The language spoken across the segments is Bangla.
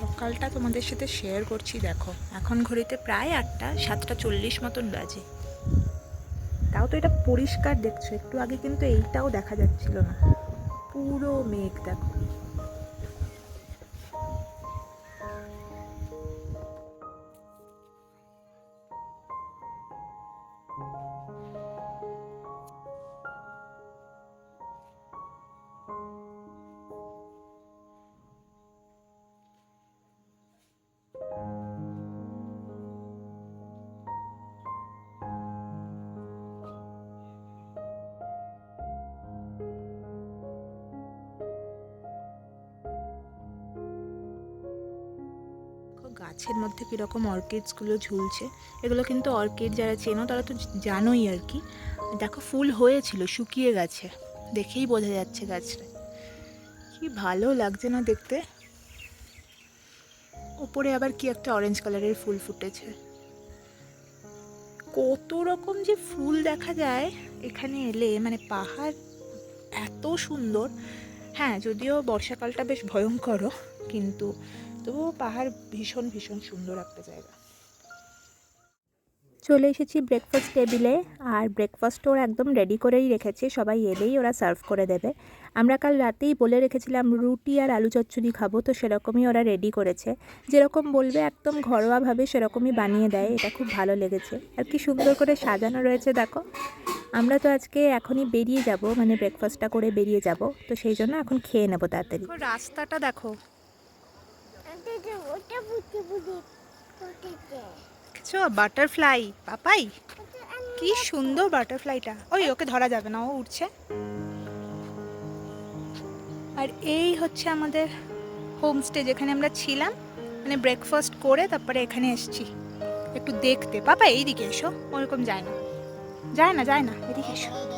সকালটা তোমাদের সাথে শেয়ার করছি, দেখো। এখন ঘড়িতে প্রায় আটটা, সাতটা চল্লিশ মতন বাজে। তাও তো এটা পরিষ্কার দেখছ, একটু আগে কিন্তু এইটাও দেখা যাচ্ছিল না। পুরো মেঘ দেখো। গাছের মধ্যে কীরকম অর্কিডসগুলো ঝুলছে, এগুলো কিন্তু অর্কিড যারা চেনো তারা তো জানোই আর কি। দেখো ফুল হয়েছিল, শুকিয়ে গেছে, দেখেই বোঝা যাচ্ছে গাছটা। কি ভালো লাগছে না দেখতে। ওপরে আবার কি একটা অরেঞ্জ কালারের ফুল ফুটেছে। কত রকম যে ফুল দেখা যায় এখানে এলে মানে পাহাড় এত সুন্দর। হ্যাঁ যদিও বর্ষাকালটা বেশ ভয়ঙ্কর কিন্তু তবুও পাহাড় ভীষণ ভীষণ সুন্দর একটা জায়গা। চলে এসেছি ব্রেকফাস্ট টেবিলে আর ব্রেকফাস্ট ওরা একদম রেডি করেই রেখেছে সবাই এলেই ওরা সার্ভ করে দেবে। আমরা কাল রাতেই বলে রেখেছিলাম রুটি আর আলু চচ্চড়ি খাব তো সেরকমই ওরা রেডি করেছে। যেরকম বলবে একদম ঘরোয়াভাবে সেরকমই বানিয়ে দেয় এটা খুব ভালো লেগেছে। আর কি সুন্দর করে সাজানো রয়েছে দেখো। আমরা তো আজকে এখনই বেরিয়ে যাব মানে ব্রেকফাস্টটা করে বেরিয়ে যাব তো সেই জন্য এখন খেয়ে নেব তাড়াতাড়ি। রাস্তাটা দেখো ওটা বুঝতে বুঝে ওটাতে দেখছ বাটারফ্লাই পাপাই কি সুন্দর বাটারফ্লাইটা ওই ওকে ধরা যাবে না ও উঠছে আর এই হচ্ছে আমাদের হোমস্টে যেখানে আমরা ছিলাম। মানে ব্রেকফাস্ট করে তারপরে এখানে এসেছি। একটু দেখতে। পাপা এইদিকে এসো। ওরকম যায় না। যায় না যায় না। এদিকে এসো।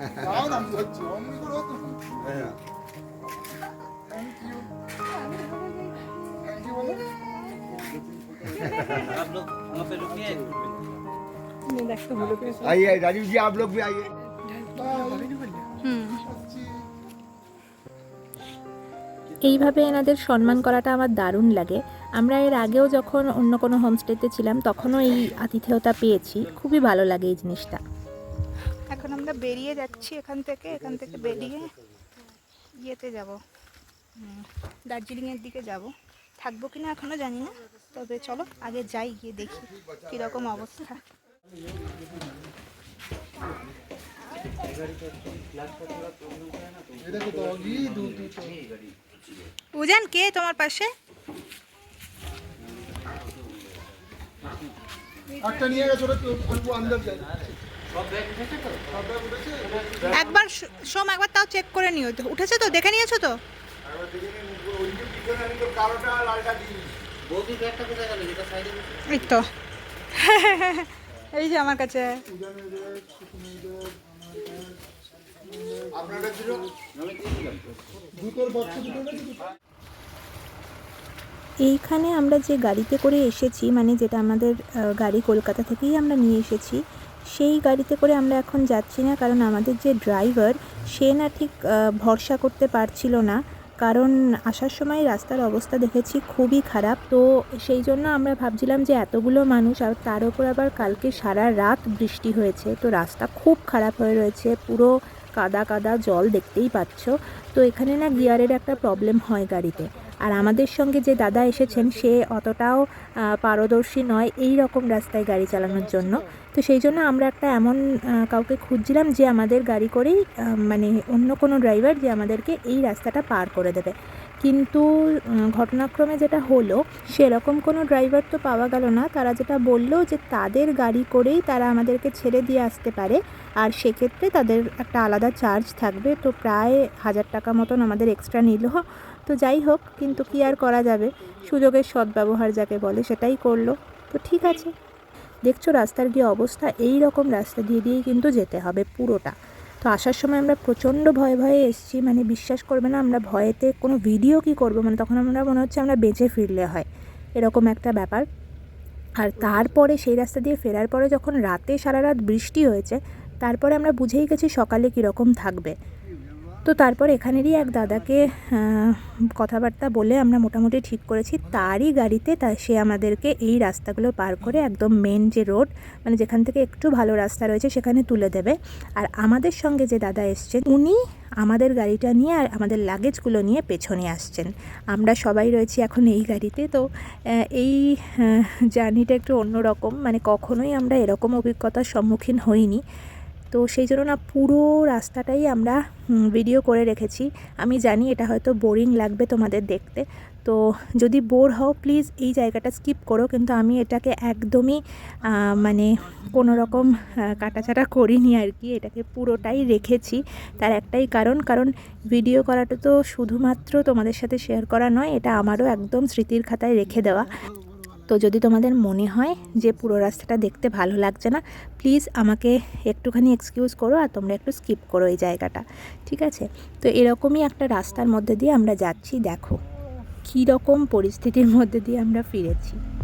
এটা এটা ধরেন ধরেন না তুলো হ্যাঁ आप लोग वहाँ पे रुकिए आइए राजीव जी आप लोग भी आइए হুম এইভাবে এনাদের সম্মান করাটা আমার দারুণ লাগে আমরা এর আগেও যখন অন্য কোনো হোমস্টেতে ছিলাম তখনও এই আতিথেয়তা পেয়েছি খুবই ভালো লাগে এই জিনিসটা এখন আমরা বেরিয়ে যাচ্ছি এখান থেকে এখান থেকে বেরিয়ে ইয়েতে যাব। দার্জিলিংয়ের দিকে যাব। থাকব কিনা এখনও জানি না, তবে চলো আগে যাই, গিয়ে দেখি কীরকম অবস্থা। উজান, কে তোমার পাশে? একটা নিয়ে গেছে, ওটা যায় একবার সোম, একবার তাও চেক করে নিও। উঠেছে তো? দেখে নিয়েছো তো? এই তো। এই যে আমার কাছে। এইখানে আমরা যে গাড়িতে করে এসেছি মানে যেটা আমাদের গাড়ি কলকাতা থেকেই আমরা নিয়ে এসেছি সেই গাড়িতে করে আমরা এখন যাচ্ছি না, কারণ আমাদের যে ড্রাইভার, সে না ঠিক ভরসা করতে পারছিল না। কারণ আসার সময় রাস্তার অবস্থা দেখেছি খুবই খারাপ। তো সেই জন্য আমরা ভাবছিলাম যে এতগুলো মানুষ, আর তার ওপর আবার কালকে সারা রাত বৃষ্টি হয়েছে। তো রাস্তা খুব খারাপ হয়ে রয়েছে, পুরো কাদা কাদা জল দেখতেই পাচ্ছ। তো এখানে না গিয়ারের একটা প্রবলেম হয় গাড়িতে। আর আমাদের সঙ্গে যে দাদা এসেছেন, সে অতটাও পারদর্শী নয় এই রকম রাস্তায় গাড়ি চালানোর জন্য। তো সেই জন্য আমরা একটা এমন কাউকে খুঁজছিলাম যে আমাদের গাড়ি করেই মানে অন্য কোনো ড্রাইভার যে আমাদেরকে এই রাস্তাটা পার করে দেবে। কিন্তু ঘটনাক্রমে যেটা হলো, সেরকম কোনো ড্রাইভার তো পাওয়া গেল না। তারা যেটা বলল যে তাদের গাড়ি করেই তারা আমাদেরকে ছেড়ে দিয়ে আসতে পারে। আর সেক্ষেত্রে তাদের একটা আলাদা চার্জ থাকবে। তো প্রায় হাজার টাকা মতন আমাদের এক্সট্রা নিল। তো যাই হোক, কিন্তু কি আর করা যাবে? সুযোগের সদ্ব্যবহার যাকে বলে সেটাই করল। তো ঠিক আছে। দেখছ রাস্তার কি অবস্থা এই রকম রাস্তা দিয়ে দিয়েই কিন্তু যেতে হবে পুরোটা। তো আসার সময় আমরা প্রচণ্ড ভয়ে ভয়ে এসেছি মানে বিশ্বাস করবে না, আমরা ভয়েতে কোনো ভিডিও কি করব? মানে তখন আমরা মনে হচ্ছে আমরা বেঁচে ফিরলে হয়। এরকম একটা ব্যাপার। আর তারপরে সেই রাস্তা দিয়ে ফেরার পরে যখন রাতে সারা রাত বৃষ্টি হয়েছে, তারপরে আমরা বুঝেই গেছি সকালে কীরকম থাকবে। তো তারপর এখানেরই এক দাদাকে কথাবার্তা বলে আমরা মোটামুটি ঠিক করেছি। তারই গাড়িতে তা, সে আমাদেরকে এই রাস্তাগুলো পার করে একদম মেন যে রোড মানে যেখান থেকে একটু ভালো রাস্তা রয়েছে সেখানে তুলে দেবে। আর আমাদের সঙ্গে যে দাদা এসছেন, উনি আমাদের গাড়িটা নিয়ে আর আমাদের লাগেজগুলো নিয়ে পেছনে আসছেন। আমরা সবাই রয়েছি এখন এই গাড়িতে। তো এই জার্নিটা একটু অন্যরকম। মানে কখনোই আমরা এরকম অভিজ্ঞতার সম্মুখীন হইনি। তো সেই জন্য না পুরো রাস্তাটাই আমরা ভিডিও করে রেখেছি। আমি জানি এটা হয়তো বোরিং লাগবে তোমাদের দেখতে। তো যদি বোর হও প্লিজ এই জায়গাটা স্কিপ করো। কিন্তু আমি এটাকে একদমই মানে কোনো রকম কাটাছাটা করিনি আর কি। এটাকে পুরোটাই রেখেছি। তার একটাই কারণ কারণ ভিডিও করাটা তো শুধুমাত্র তোমাদের সাথে শেয়ার করা নয়, এটা আমারও একদম স্মৃতির খাতায় রেখে দেওয়া। তো যদি তোমাদের মনে হয় যে পুরো রাস্তাটা দেখতে ভালো লাগছে না প্লিজ আমাকে একটুখানি এক্সকিউজ করো আর তোমরা একটু স্কিপ করো এই জায়গাটা, ঠিক আছে? তো এরকমই একটা রাস্তার মধ্যে দিয়ে আমরা যাচ্ছি, দেখো। কী রকম পরিস্থিতির মধ্যে দিয়ে আমরা ফিরেছি।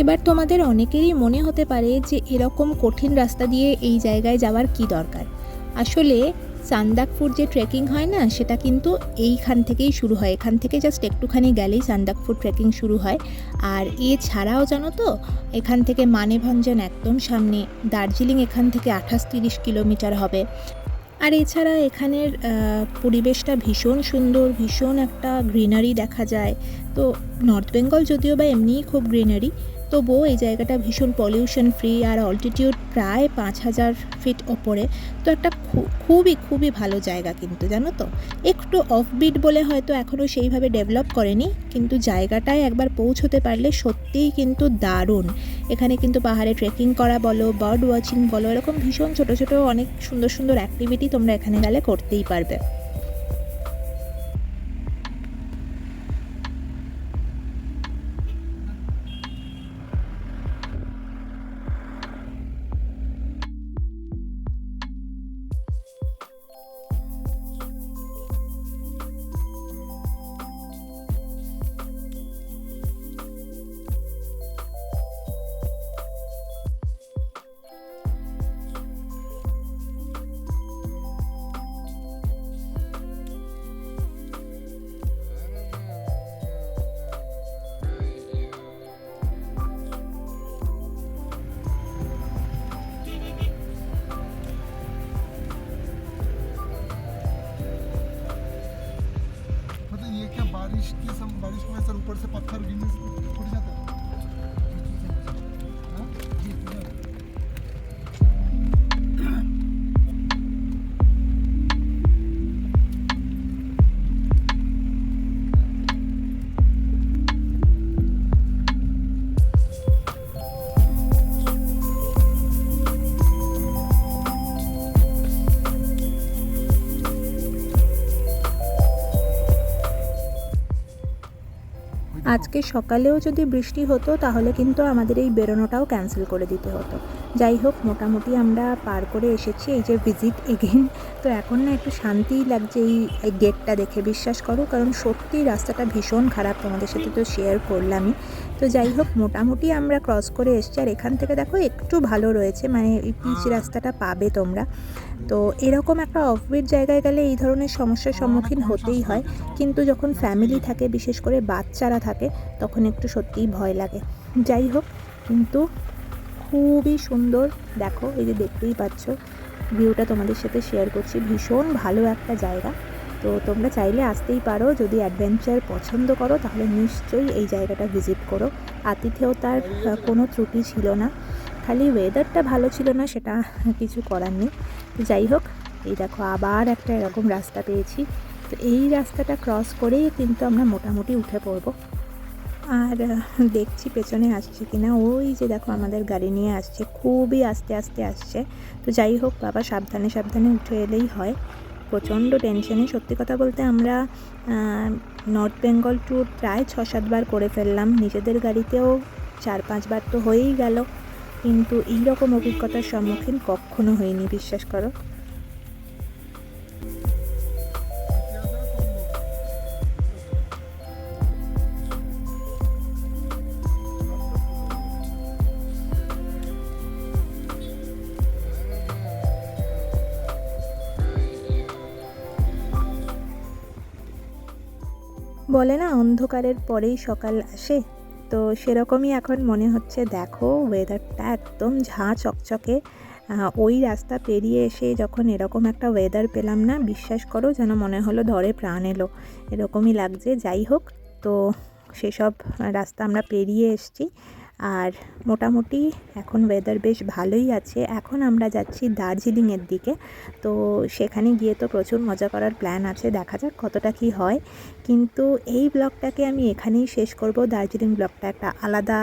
এবার তোমাদের অনেকেরই মনে হতে পারে যে এরকম কঠিন রাস্তা দিয়ে এই জায়গায় যাওয়ার কি দরকার। আসলে সান্দাকপুর যে ট্রেকিং হয় না, সেটা কিন্তু এইখান থেকেই শুরু হয়। এখান থেকে জাস্ট একটুখানি গেলেই সান্দাকপুর ট্রেকিং শুরু হয়। আর এছাড়াও জানো তো, এখান থেকে মানেভঞ্জন একদম সামনে। দার্জিলিং এখান থেকে আঠাশ তিরিশ কিলোমিটার হবে। আর এছাড়া এখানের পরিবেশটা ভীষণ সুন্দর, ভীষণ একটা গ্রিনারি দেখা যায়। তো নর্থ বেঙ্গল যদিও বা এমনিই খুব গ্রিনারি তবুও এই জায়গাটা ভীষণ পলিউশন ফ্রি আর অল্টিটিউড প্রায় পাঁচ হাজার ফিট ওপরে। তো একটা খুবই খুবই ভালো জায়গা কিন্তু, জানো তো? একটু অফবিট বলে হয়তো এখনও সেইভাবে ডেভেলপ করেনি, কিন্তু জায়গাটায় একবার পৌঁছতে পারলে সত্যিই কিন্তু দারুণ। এখানে কিন্তু পাহাড়ে ট্রেকিং করা বলো বার্ড ওয়াচিং বলো, এরকম ভীষণ ছোট ছোট অনেক সুন্দর সুন্দর অ্যাক্টিভিটি তোমরা এখানে গেলে করতেই পারবে। আজকে সকালেও যদি বৃষ্টি হতো, তাহলে কিন্তু আমাদের এই বেরোনোটাও ক্যান্সেল করে দিতে হতো। যাই হোক, মোটামুটি আমরা পার করে এসেছি, এই যে ভিজিট এগেন তো এখন না একটু শান্তিই লাগছে এই গেটটা দেখে। বিশ্বাস করো, কারণ সত্যি রাস্তাটা ভীষণ খারাপ। তোমাদের সাথে তো শেয়ার করলামই। তো যাই হোক মোটামুটি আমরা ক্রস করে এসছি। আর এখান থেকে দেখো একটু ভালো রয়েছে মানে এই পিচ রাস্তাটা পাবে তোমরা। তো এরকম একটা অফবিট জায়গায় গেলে এই ধরনের সমস্যার সম্মুখীন হতেই হয়। কিন্তু যখন ফ্যামিলি থাকে বিশেষ করে বাচ্চারা থাকে তখন একটু সত্যিই ভয় লাগে। যাই হোক কিন্তু খুবই সুন্দর। দেখো এই যে দেখতেই পাচ্ছ ভিউটা তোমাদের সাথে শেয়ার করছি। ভীষণ ভালো একটা জায়গা। তো তোমরা চাইলে আসতেই পারো, যদি অ্যাডভেঞ্চার পছন্দ করো, তাহলে নিশ্চয়ই এই জায়গাটা ভিজিট করো। আতিথেয়তার কোনো ত্রুটি ছিল না। খালি ওয়েদারটা ভালো ছিল না, সেটা কিছু করার নেই। যাই হোক, এই দেখো আবার একটা এরকম রাস্তা পেয়েছি। তো এই রাস্তাটা ক্রস করেই কিন্তু আমরা মোটামুটি উঠে পড়ব। আর দেখছি পেছনে আসছে কিনা। ওই যে দেখো আমাদের গাড়ি নিয়ে আসছে, খুবই আস্তে আস্তে আসছে। তো যাই হোক, বাবা সাবধানে সাবধানে উঠে এলেই হয়। প্রচণ্ড টেনশনে সত্যি কথা বলতে আমরা নর্থ বেঙ্গল ট্যুর প্রায় ছ সাতবার করে ফেললাম। নিজেদের গাড়িতেও চার পাঁচবার তো হয়েই গেল। কিন্তু এইরকম অভিজ্ঞতার সম্মুখীন কখনো হয়নি বিশ্বাস করো। বলে না, অন্ধকারের পরেই সকাল আসে। তো সেরকমই এখন মনে হচ্ছে, দেখো ওয়েদারটা একদম ঝাঁ চকচকে। ওই রাস্তা পেরিয়ে এসে যখন এরকম একটা ওয়েদার পেলাম না, বিশ্বাস করো যেন মনে হলো ধরে প্রাণ এলো। এরকমই লাগছে। যাই হোক, তো সেসব রাস্তা আমরা পেরিয়ে এসেছি। আর মোটামুটি এখন ওয়েদার বেশ ভালোই আছে। এখন আমরা যাচ্ছি দার্জিলিংয়ের দিকে। তো সেখানে গিয়ে তো প্রচুর মজা করার প্ল্যান আছে, দেখা যাক কতটা কি হয়। কিন্তু এই ব্লগটাকে আমি এখানেই শেষ করব। দার্জিলিং ব্লগটা একটা আলাদা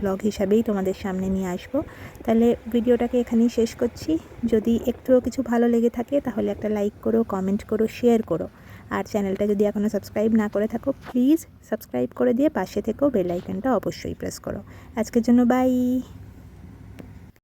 ব্লগ হিসাবেই তোমাদের সামনে নিয়ে আসব। তাহলে ভিডিওটাকে এখানেই শেষ করছি। যদি একটুও কিছু ভালো লেগে থাকে, তাহলে একটা লাইক করো কমেন্ট করো শেয়ার করো। আর চ্যানেলটা যদি এখনও সাবস্ক্রাইব না করে থাকো, প্লিজ সাবস্ক্রাইব করে দিয়ে পাশে থেকেও বেলাইকনটা অবশ্যই প্রেস করো। আজকের জন্য বাই